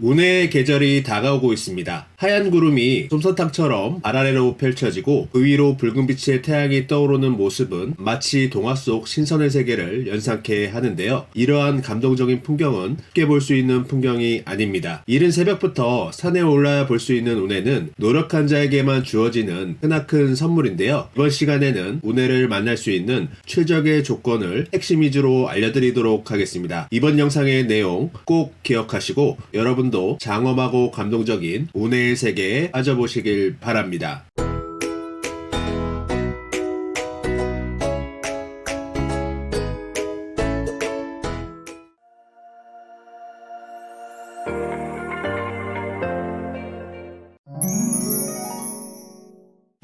운해의 계절이 다가오고 있습니다. 하얀 구름이 솜사탕처럼 아라레로 펼쳐지고 그 위로 붉은 빛의 태양이 떠오르는 모습은 마치 동화 속 신선의 세계를 연상케 하는데요. 이러한 감동적인 풍경은 쉽게 볼 수 있는 풍경이 아닙니다. 이른 새벽부터 산에 올라야 볼수 있는 운해는 노력한 자에게만 주어지는 크나큰 선물인데요. 이번 시간에는 운해를 만날 수 있는 최적의 조건을 핵심 위주로 알려드리도록 하겠습니다. 이번 영상의 내용 꼭 기억하시고 여러분 도 장엄하고 감동적인 운해의 세계에 빠져보시길 바랍니다.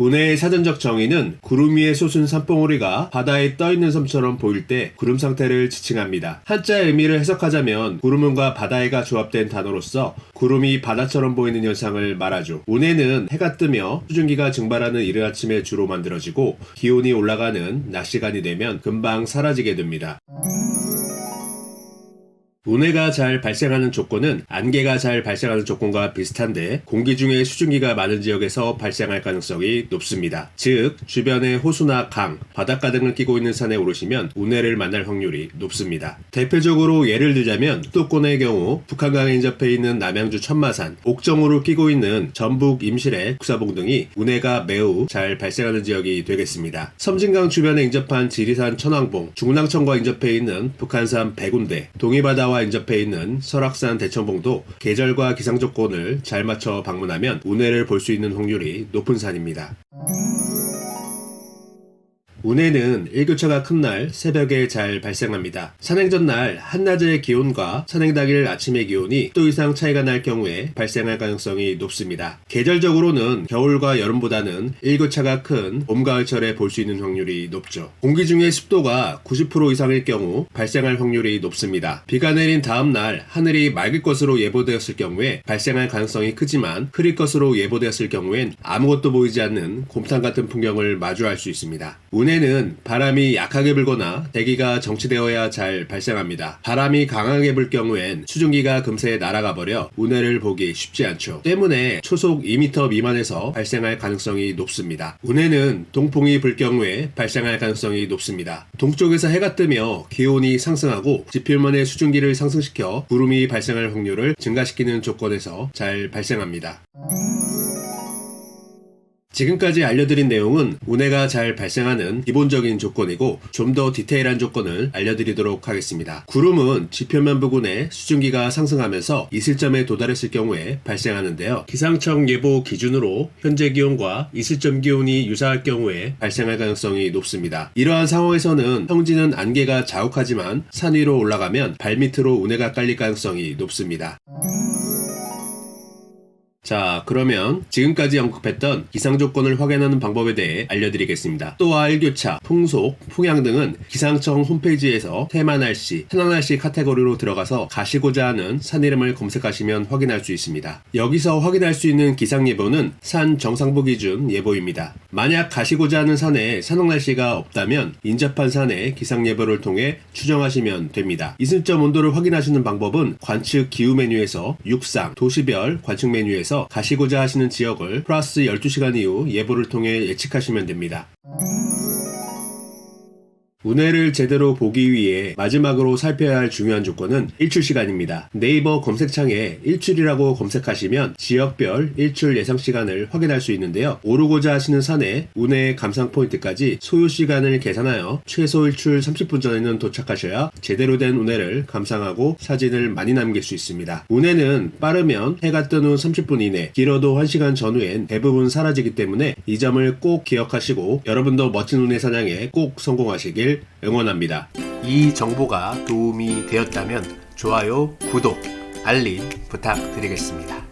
운해의 사전적 정의는 구름 위에 솟은 산봉우리가 바다에 떠있는 섬처럼 보일 때 구름 상태를 지칭합니다. 한자의 의미를 해석하자면 구름운과 바다해가 조합된 단어로서 구름이 바다처럼 보이는 현상을 말하죠. 운해는 해가 뜨며 수증기가 증발하는 이른 아침에 주로 만들어지고 기온이 올라가는 낮 시간이 되면 금방 사라지게 됩니다. 운해가 잘 발생하는 조건은 안개가 잘 발생하는 조건과 비슷한데 공기 중에 수증기가 많은 지역에서 발생할 가능성이 높습니다. 즉 주변에 호수나 강, 바닷가 등을 끼고 있는 산에 오르시면 운해를 만날 확률이 높습니다. 대표적으로 예를 들자면 수도권의 경우 북한강에 인접해 있는 남양주 천마산, 옥정호를 끼고 있는 전북 임실의 국사봉 등이 운해가 매우 잘 발생하는 지역이 되겠습니다. 섬진강 주변에 인접한 지리산 천왕봉, 중랑천과 인접해 있는 북한산 백운대, 동해바다와 인접해 있는 설악산 대천봉도 계절과 기상 조건을 잘 맞춰 방문하면 운해를 볼 수 있는 확률이 높은 산입니다. 운해는 일교차가 큰 날 새벽에 잘 발생합니다. 산행 전날 한낮의 기온과 산행 당일 아침의 기온이 또 이상 차이가 날 경우에 발생할 가능성이 높습니다. 계절적으로는 겨울과 여름보다는 일교차가 큰 봄, 가을철에 볼 수 있는 확률이 높죠. 공기 중의 습도가 90% 이상일 경우 발생할 확률이 높습니다. 비가 내린 다음 날 하늘이 맑을 것으로 예보되었을 경우에 발생할 가능성이 크지만 흐릴 것으로 예보되었을 경우엔 아무것도 보이지 않는 곰탕 같은 풍경을 마주할 수 있습니다. 운해 는 바람이 약하게 불거나 대기가 정치되어야 잘 발생합니다. 바람이 강하게 불 경우엔 수증기가 금세 날아가 버려 운해를 보기 쉽지 않죠. 때문에 초속 2m 미만에서 발생할 가능성이 높습니다. 운해는 동풍이 불 경우에 발생할 가능성이 높습니다. 동쪽에서 해가 뜨며 기온이 상승하고 지표면의 수증기를 상승시켜 구름이 발생할 확률을 증가시키는 조건에서 잘 발생합니다. 지금까지 알려드린 내용은 운해가 잘 발생하는 기본적인 조건이고 좀 더 디테일한 조건을 알려드리도록 하겠습니다. 구름은 지표면 부근에 수증기가 상승하면서 이슬점에 도달했을 경우에 발생하는데요. 기상청 예보 기준으로 현재 기온과 이슬점 기온이 유사할 경우에 발생할 가능성이 높습니다. 이러한 상황에서는 평지는 안개가 자욱하지만 산 위로 올라가면 발밑으로 운해가 깔릴 가능성이 높습니다. 자, 그러면 지금까지 언급했던 기상 조건을 확인하는 방법에 대해 알려드리겠습니다. 또한 일교차, 풍속, 풍향 등은 기상청 홈페이지에서 테마 날씨, 현황 날씨 카테고리로 들어가서 가시고자 하는 산 이름을 검색하시면 확인할 수 있습니다. 여기서 확인할 수 있는 기상 예보는 산 정상부 기준 예보입니다. 만약 가시고자 하는 산에 산홍 날씨가 없다면 인접한 산의 기상 예보를 통해 추정하시면 됩니다. 이슬점 온도를 확인하시는 방법은 관측 기후 메뉴에서 육상, 도시별 관측 메뉴에서 가시고자 하시는 지역을 플러스 12시간 이후 예보를 통해 예측하시면 됩니다. 운해를 제대로 보기 위해 마지막으로 살펴야 할 중요한 조건은 일출 시간입니다. 네이버 검색창에 일출이라고 검색하시면 지역별 일출 예상 시간을 확인할 수 있는데요. 오르고자 하시는 산에 운해 감상 포인트까지 소요 시간을 계산하여 최소 일출 30분 전에는 도착하셔야 제대로 된 운해를 감상하고 사진을 많이 남길 수 있습니다. 운해는 빠르면 해가 뜬 후 30분 이내, 길어도 1시간 전후엔 대부분 사라지기 때문에 이 점을 꼭 기억하시고 여러분도 멋진 운해 사냥에 꼭 성공하 응원합니다. 이 정보가 도움이 되었다면 좋아요, 구독, 알림 부탁드리겠습니다.